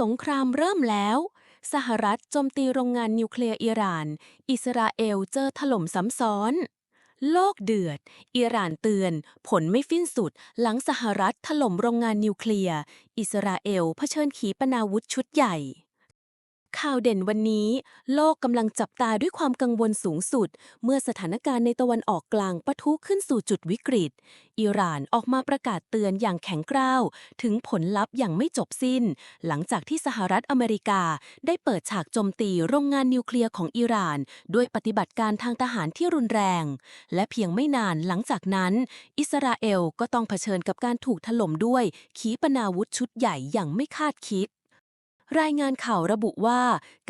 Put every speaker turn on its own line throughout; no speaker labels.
สงครามเริ่มแล้ว สหรัฐโจมตีโรงงานนิวเคลียร์อิหร่าน อิสราเอลเจอถล่มซ้ำซ้อน โลกเดือด อิหร่านเตือน ผลไม่ฟิ้นสุด หลังสหรัฐถล่มโรงงานนิวเคลียร์ อิสราเอลเผชิญขีปนาวุธชุดใหญ่ ข่าวเด่นวันนี้ โลกกำลังจับตาด้วยความกังวลสูงสุด เมื่อสถานการณ์ในตะวันออกกลางปะทุขึ้นสู่จุดวิกฤต อิหร่านออกมาประกาศเตือนอย่างแข็งกร้าว ถึงผลลัพธ์อย่างไม่จบสิ้น หลังจากที่สหรัฐอเมริกา ได้เปิดฉากโจมตีโรงงานนิวเคลียร์ของอิหร่าน ด้วยปฏิบัติการทางทหารที่รุนแรง และเพียงไม่นานหลังจากนั้น อิสราเอลก็ต้องเผชิญกับการถูกถล่มด้วยขีปนาวุธชุดใหญ่อย่างไม่คาดคิด รายงานข่าวระบุว่า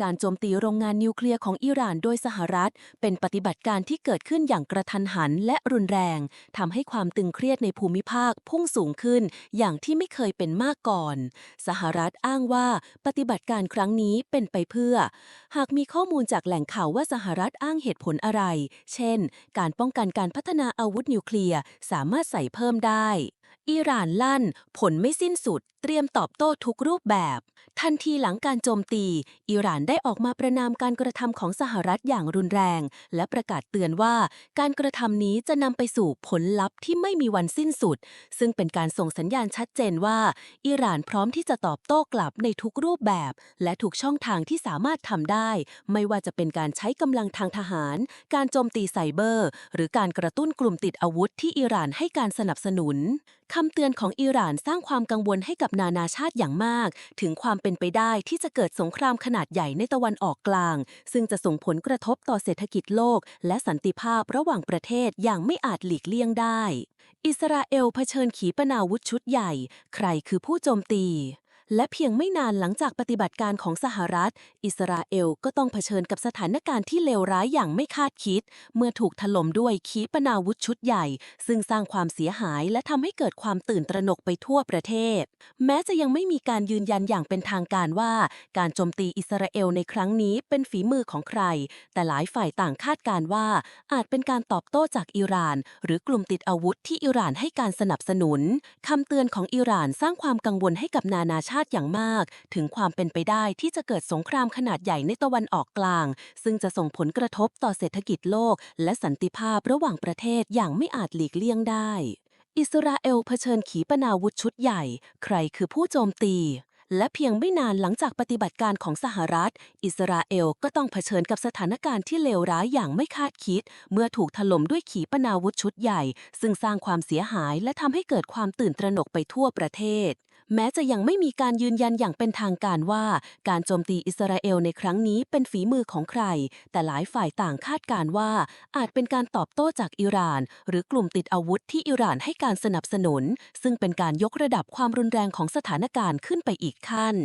การโจมตีโรงงานนิวเคลียร์ของอิหร่านโดยสหรัฐ เป็นปฏิบัติการที่เกิดขึ้นอย่างกระทันหันและรุนแรงทำให้ความตึงเครียดในภูมิภาคพุ่งสูงขึ้น อย่างที่ไม่เคยเป็นมาก่อน สหรัฐอ้างว่าปฏิบัติการครั้งนี้เป็นไปเพื่อ หากมีข้อมูลจากแหล่งข่าวว่าสหรัฐอ้างเหตุผลอะไร เช่น การป้องกันการพัฒนาอาวุธนิวเคลียร์สามารถใส่เพิ่มได้ อิหร่านลั่น ผลไม่สิ้นสุด เตรียมตอบโต้ทุกรูปแบบ ทันทีหลังการโจมตี อิหร่านได้ออกมาประนามการกระทำของสหรัฐอย่างรุนแรง และประกาศเตือนว่าการกระทำนี้จะนำไปสู่ผลลัพธ์ที่ไม่มีวันสิ้นสุด ซึ่งเป็นการส่งสัญญาณชัดเจนว่า อิหร่านพร้อมที่จะตอบโต้กลับในทุกรูปแบบ และทุกช่องทางที่สามารถทำได้ ไม่ว่าจะเป็นการใช้กำลังทางทหาร การโจมตีไซเบอร์ หรือการกระตุ้นกลุ่มติดอาวุธที่อิหร่านให้การสนับสนุนคำเตือนของอิหร่านสร้างความกังวลให้กับนานาชาติอย่างมาก ถึงความเป็นไปได้ที่จะเกิดสงครามขนาดใหญ่ในตะวันออกกลาง ซึ่งจะส่งผลกระทบต่อเศรษฐกิจโลก และสันติภาพระหว่างประเทศอย่างไม่อาจหลีกเลี่ยงได้ อิสราเอลเผชิญขีปนาวุธชุดใหญ่ ใครคือผู้โจมตี และเพียงไม่นานหลังจากปฏิบัติการของสหรัฐ อิสราเอลก็ต้องเผชิญกับสถานการณ์ที่เลวร้ายอย่างไม่คาดคิด เมื่อถูกถล่มด้วยขีปนาวุธชุดใหญ่ ซึ่งสร้างความเสียหายและทำให้เกิดความตื่นตระหนกไปทั่วประเทศ แม้จะยังไม่มีการยืนยันอย่างเป็นทางการว่า การโจมตีอิสราเอลในครั้งนี้เป็นฝีมือของใคร แต่หลายฝ่ายต่างคาดการณ์ว่า อาจเป็นการตอบโต้จากอิหร่าน หรือกลุ่มติดอาวุธที่อิหร่านให้การสนับสนุนคำเตือนของอิหร่านสร้างความกังวลให้กับนานาชาติอย่างมาก ถึงความเป็นไปได้ที่จะเกิดสงครามขนาดใหญ่ในตะวันออกกลาง ซึ่งจะส่งผลกระทบต่อเศรษฐกิจโลก และสันติภาพระหว่างประเทศอย่างไม่อาจหลีกเลี่ยงได้ อิสราเอลเผชิญขีปนาวุธชุดใหญ่ ใครคือผู้โจมตี และเพียงไม่นานหลังจากปฏิบัติการของสหรัฐ อิสราเอลก็ต้องเผชิญกับสถานการณ์ที่เลวร้ายอย่างไม่คาดคิด เมื่อถูกถล่มด้วยขีปนาวุธชุดใหญ่ ซึ่งสร้างความเสียหายและทำให้เกิดความตื่นตระหนกไปทั่วประเทศ แม้จะยังไม่มีการยืนยันอย่างเป็นทางการว่า การโจมตีอิสราเอลในครั้งนี้เป็นฝีมือของใคร แต่หลายฝ่ายต่างคาดการณ์ว่า อาจเป็นการตอบโต้จากอิหร่าน หรือกลุ่มติดอาวุธที่อิหร่านให้การสนับสนุน ซึ่งเป็นการยกระดับความรุนแรงของสถานการณ์ขึ้นไปอีกขั้น